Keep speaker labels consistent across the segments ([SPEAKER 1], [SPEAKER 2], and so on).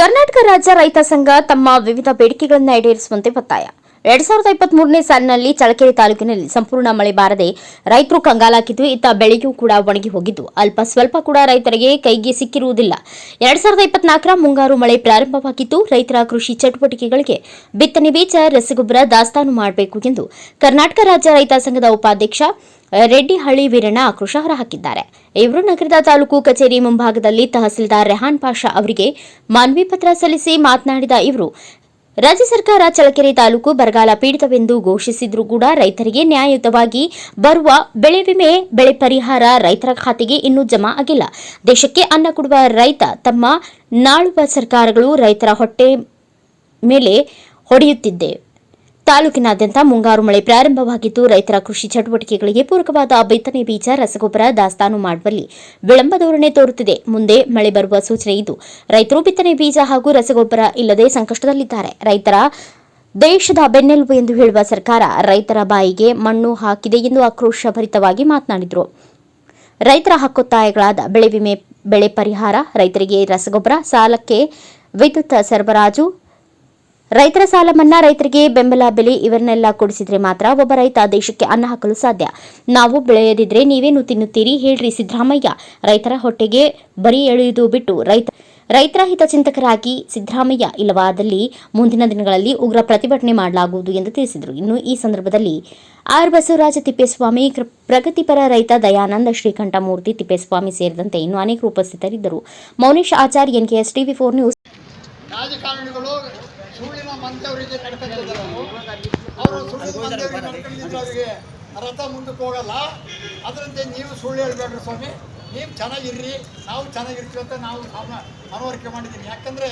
[SPEAKER 1] ಕರ್ನಾಟಕ ರಾಜ್ಯ ರೈತ ಸಂಘ ತಮ್ಮ ವಿವಿಧ ಬೇಡಿಕೆಗಳನ್ನು ಈಡೇರಿಸುವಂತೆ ಒತ್ತಾಯ. ಎರಡ್ ಸಾವಿರದ ಇಪ್ಪತ್ತ್ ಮೂರನೇ ಸಾಲಿನಲ್ಲಿ ಚಳಕೆರೆ ತಾಲೂಕಿನಲ್ಲಿ ಸಂಪೂರ್ಣ ಮಳೆ ಬಾರದೆ ರೈತರು ಕಂಗಾಲಾಗಿದ್ದು, ಇತ್ತ ಬೆಳೆಯೂ ಕೂಡ ಒಣಗಿ ಹೋಗಿದ್ದು. ಅಲ್ಪ ಸ್ವಲ್ಪ ಕೂಡ ರೈತರಿಗೆ ಕೈಗೆ ಸಿಕ್ಕಿರುವುದಿಲ್ಲ. ಎರಡ್ ಸಾವಿರದ ಇಪ್ಪತ್ನಾಲ್ಕರ ಮುಂಗಾರು ಮಳೆ ಪ್ರಾರಂಭವಾಗಿದ್ದು, ರೈತರ ಕೃಷಿ ಚಟುವಟಿಕೆಗಳಿಗೆ ಬಿತ್ತನೆ ಬೀಜ, ರಸಗೊಬ್ಬರ, ದಾಸ್ತಾನು ಮಾಡಬೇಕು ಎಂದು ಕರ್ನಾಟಕ ರಾಜ್ಯ ರೈತ ಸಂಘದ ಉಪಾಧ್ಯಕ್ಷ ರೆಡ್ಡಿಹಳ್ಳಿ ವೀರಣ್ಣ ಆಕ್ರೋಶ ಹೊರಹಾಕಿದ್ದಾರೆ. ಇವರು ನಗರದ ತಾಲೂಕು ಕಚೇರಿ ಮುಂಭಾಗದಲ್ಲಿ ತಹಸೀಲ್ದಾರ್ ರೆಹಾನ್ ಪಾಷಾ ಅವರಿಗೆ ಮನವಿ ಪತ್ರ ಸಲ್ಲಿಸಿ ಮಾತನಾಡಿದ ಇವರು ರಾಜ್ಯ ಸರ್ಕಾರ ಚಳಕೆರೆ ತಾಲೂಕು ಬರಗಾಲ ಪೀಡಿತವೆಂದು ಘೋಷಿಸಿದ್ರೂ ಕೂಡ ರೈತರಿಗೆ ನ್ಯಾಯಯುತವಾಗಿ ಬರುವ ಬೆಳೆ ವಿಮೆ, ಬೆಳೆ ಪರಿಹಾರ ರೈತರ ಖಾತೆಗೆ ಇನ್ನೂ ಜಮಾ ಆಗಿಲ್ಲ. ದೇಶಕ್ಕೆ ಅನ್ನ ಕೊಡುವ ರೈತ ತಮ್ಮ ನಾಳುವ ಸರ್ಕಾರಗಳು ರೈತರ ಹೊಟ್ಟೆ ಮೇಲೆ ಹೊಡೆಯುತ್ತಿದ್ದೆ. ತಾಲೂಕಿನಾದ್ಯಂತ ಮುಂಗಾರು ಮಳೆ ಪ್ರಾರಂಭವಾಗಿದ್ದು, ರೈತರ ಕೃಷಿ ಚಟುವಟಿಕೆಗಳಿಗೆ ಪೂರಕವಾದ ಬಿತ್ತನೆ ಬೀಜ, ರಸಗೊಬ್ಬರ, ದಾಸ್ತಾನು ಮಾಡುವಲ್ಲಿ ವಿಳಂಬ ಧೋರಣೆ ತೋರುತ್ತಿದೆ. ಮುಂದೆ ಮಳೆ ಬರುವ ಸೂಚನೆ ಇದ್ದು, ರೈತರು ಬಿತ್ತನೆ ಬೀಜ ಹಾಗೂ ರಸಗೊಬ್ಬರ ಇಲ್ಲದೆ ಸಂಕಷ್ಟದಲ್ಲಿದ್ದಾರೆ. ರೈತರ ದೇಶದ ಬೆನ್ನೆಲುಬು ಎಂದು ಹೇಳುವ ಸರ್ಕಾರ ರೈತರ ಬಾಯಿಗೆ ಮಣ್ಣು ಹಾಕಿದೆ ಎಂದು ಆಕ್ರೋಶಭರಿತವಾಗಿ ಮಾತನಾಡಿದರು. ರೈತರ ಹಕ್ಕೊತ್ತಾಯಗಳಾದ ಬೆಳೆ ವಿಮೆ, ಬೆಳೆ ಪರಿಹಾರ, ರೈತರಿಗೆ ರಸಗೊಬ್ಬರ, ಸಾಲಕ್ಕೆ ವಿದ್ಯುತ್ ಸರಬರಾಜು ರೈತರ ಸಾಲ ಮನ್ನಾ, ರೈತರಿಗೆ ಬೆಂಬಲ ಬೆಲೆ ಇವರನ್ನೆಲ್ಲ ಕೊಡಿಸಿದ್ರೆ ಮಾತ್ರ ಒಬ್ಬ ರೈತ ದೇಶಕ್ಕೆ ಅನ್ನ ಹಾಕಲು ಸಾಧ್ಯ. ನಾವು ಬೆಳೆಯದಿದ್ರೆ ನೀವೇನು ತಿನ್ನುತ್ತೀರಿ ಹೇಳ್ರಿ ಸಿದ್ದರಾಮಯ್ಯ. ರೈತರ ಹೊಟ್ಟೆಗೆ ಬರಿ ಎಳೆಯುವುದು ಬಿಟ್ಟು ರೈತ, ರೈತರ ಹಿತಚಿಂತಕರಾಗಿ ಸಿದ್ದರಾಮಯ್ಯ. ಇಲ್ಲವಾದಲ್ಲಿ ಮುಂದಿನ ದಿನಗಳಲ್ಲಿ ಉಗ್ರ ಪ್ರತಿಭಟನೆ ಮಾಡಲಾಗುವುದು ಎಂದು ತಿಳಿಸಿದರು. ಇನ್ನು ಈ ಸಂದರ್ಭದಲ್ಲಿ ಆರ್ ಬಸವರಾಜ ತಿಪ್ಪೇಸ್ವಾಮಿ ಪ್ರಗತಿಪರ ರೈತ ದಯಾನಂದ ಶ್ರೀಕಂಠಮೂರ್ತಿ ತಿಪ್ಪೇಸ್ವಾಮಿ ಸೇರಿದಂತೆ ಇನ್ನು ಅನೇಕರು ಉಪಸ್ಥಿತರಿದ್ದರು. Mounesh Achar NKS TV four news.
[SPEAKER 2] ಮಂತ್ಯವರಿಗೆ ನಡ್ಕೊಂಡಿದ್ದಾರೆ ಅವರು. ನಡ್ಕೊಂಡಿದ್ರೆ ಅವರಿಗೆ. ರಥ ಮುಂದಕ್ಕೆ ಹೋಗಲ್ಲ. ಅದರಂತೆ ನೀವು ಸುಳ್ಳು ಹೇಳ್ಬೇಡ್ರಿ ಸ್ವಾಮಿ. ನೀವು ಚೆನ್ನಾಗಿರ್ರಿ. ನಾವು ಚೆನ್ನಾಗಿರ್ತೀವಿ ಅಂತ ನಾವು ಮನವರಿಕೆ ಮಾಡಿದ್ದೀನಿ ಯಾಕಂದ್ರೆ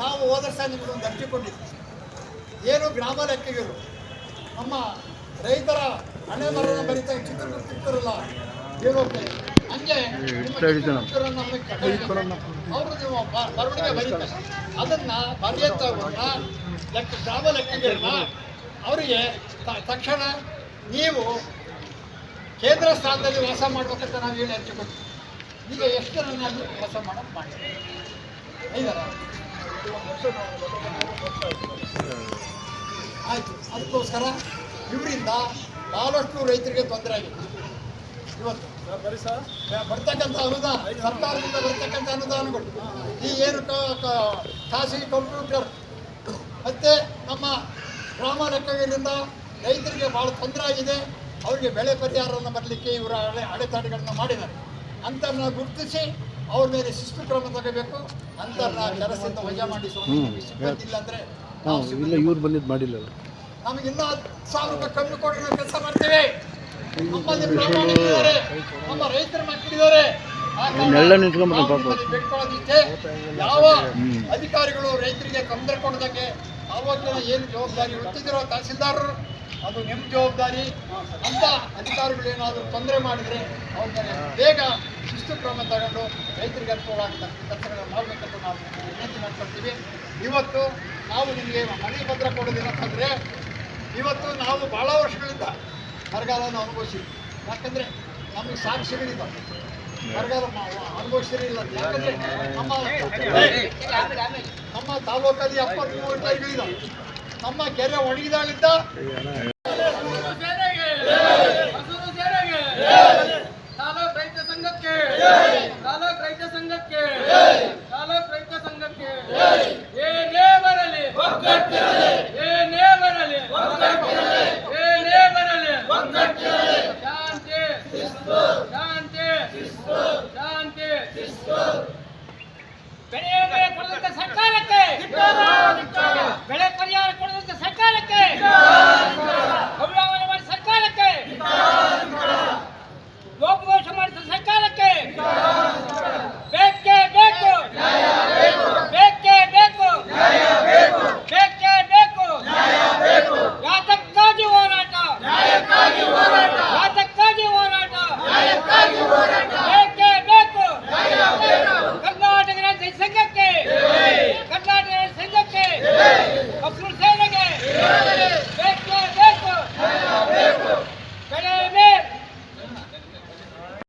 [SPEAKER 2] ನಾವು ಹೋದ ಸಹ ನಿಮ್ಗೆ ಒಂದು ಅರ್ಜಿ ಕೊಟ್ಟಿದ್ವಿ. ಏನು ಗ್ರಾಮ ಲೆಕ್ಕಿಗರು ನಮ್ಮ ರೈತರ ಹಣೆ ಮರ ಬರಿತಾ ಚಿತ್ರದುರ್ಗ ಸಿಗ್ತಾರಲ್ಲ ಹೇಳೋಕೆ ಹಂಗೆ. ಅವರು ನೀವು ಬರವಣಿಗೆ ಬರೀತಾರೆ ಅದನ್ನ ಬರೆಯಂತವ್ರನ್ನ ಲೆಕ್ಕ ಗ್ರಾಮ ಲೆಕ್ಕಿಗರನ್ನ ಅವರಿಗೆ ತಕ್ಷಣ ನೀವು ಕೇಂದ್ರ ಸ್ಥಾನದಲ್ಲಿ ವಾಸ ಮಾಡಬೇಕಂತ ನಾವು ಹೇಳಿ ಕೊಡ್ತೀವಿ ಈಗ ಎಷ್ಟು ಅಲ್ಲಿ ವಾಸ ಮಾಡೋದು ಮಾಡಿ. ಆಯಿತು, ಅದಕ್ಕೋಸ್ಕರ ಇವರಿಂದ ಭಾಳಷ್ಟು ರೈತರಿಗೆ ತೊಂದರೆ ಆಗಿತ್ತು ಇವತ್ತು ಬರ್ತಕ್ಕಂಥ ಅನುದಾನ, ಸರ್ಕಾರದಿಂದ ಬರ್ತಕ್ಕಂಥ ಅನುದಾನಗಳು, ಈ ಏನು ಖಾಸಗಿ ಕಂಪ್ಯೂಟರ್ ಮತ್ತು ನಮ್ಮ ಗ್ರಾಮ ಲೆಕ್ಕಗಳಿಂದ ರೈತರಿಗೆ ಭಾಳ ತೊಂದರೆ ಆಗಿದೆ. ಅವರಿಗೆ ಬೆಳೆ ಪರಿಹಾರವನ್ನು ಬರಲಿಕ್ಕೆ ಇವರ ಹಳೆ ತಾಡಿಗಳನ್ನು ಮಾಡಿದ್ದಾರೆ. ಅಂಥವ್ರನ್ನ ಗುರುತಿಸಿ ಅವ್ರ ಮೇಲೆ ಶಿಸ್ತು ಕ್ರಮ ತಗೋಬೇಕು. ಅಂಥವ್ರನ್ನ ಕೆಲಸದಿಂದ ವಜಾ ಮಾಡಿ ಸಿಬ್ಬಂದಿ ಇಲ್ಲ ಅಂದರೆ
[SPEAKER 3] ಇಲ್ಲ ಇವ್ರು ಬಂದಿದ್ದು ಮಾಡಿಲ್ಲ
[SPEAKER 2] ನಮಗೆ ಇನ್ನೂ ಹತ್ತು ಸಾವಿರ ರೂಪಾಯಿ ಕಮ್ಮಿ ಕೊಡೋಣ ನಾವು ಕೆಲಸ ಮಾಡ್ತೇವೆ. ನಮ್ಮಲ್ಲಿ ನಮ್ಮ ರೈತರ ಮಕ್ಕಳಿದ್ದಾರೆ. ಆ ನಿಂತ್ಕೊಂಡ್ಬಿಟ್ಟು
[SPEAKER 3] ಪಾಪ.
[SPEAKER 2] ಯಾವ ಅಧಿಕಾರಿಗಳು ರೈತರಿಗೆ ತೊಂದರೆ ಕೊಡೋದಕ್ಕೆ ಆವಾಗ ಏನು ಜವಾಬ್ದಾರಿ ಹೊತ್ತಿದಿರೋ ತಹಸೀಲ್ದಾರರು, ಅದು ನಿಮ್ಮ ಜವಾಬ್ದಾರಿ. ಅಂತ ಅಧಿಕಾರಿಗಳು ಏನಾದರೂ ತೊಂದರೆ ಮಾಡಿದರೆ ಅವ್ರ ಬೇಗ ಶಿಸ್ತು ಕ್ರಮ ತಗೊಂಡು ರೈತರಿಗೆ ಅನುಕೂಲವಾಗ್ತಕ್ಕಂಥ ಕೆಲಸಗಳನ್ನು ಮಾಡಬೇಕಂತ ನಾವು ವಿನಂತಿ ಮಾಡ್ಕೊಳ್ತೀವಿ. ಇವತ್ತು ನಾವು ನಿಮಗೆ ಮನೆ ಪತ್ರ ಕೊಡೋದೇನಂತಂದರೆ ಇವತ್ತು ನಾವು ಭಾಳ ವರ್ಷಗಳಿಂದ ಬರಗಾಲವನ್ನು ಅನುಭವಿಸಿದ್ವಿ ಯಾಕಂದರೆ ನಮಗೆ ಸಾಕ್ಷಿಗಳಿದ್ದಾವೆ. ನಮ್ಮ ನಮ್ಮ ತಾಲೂಕಲ್ಲಿ ಎಪ್ಪತ್ತ್ಮೂರು ಕೆರೆಗಳಿದ್ದಾವೆ ನಮ್ಮ ಕೆರೆ ಒಣಗಿದಾಗಿದ್ದ.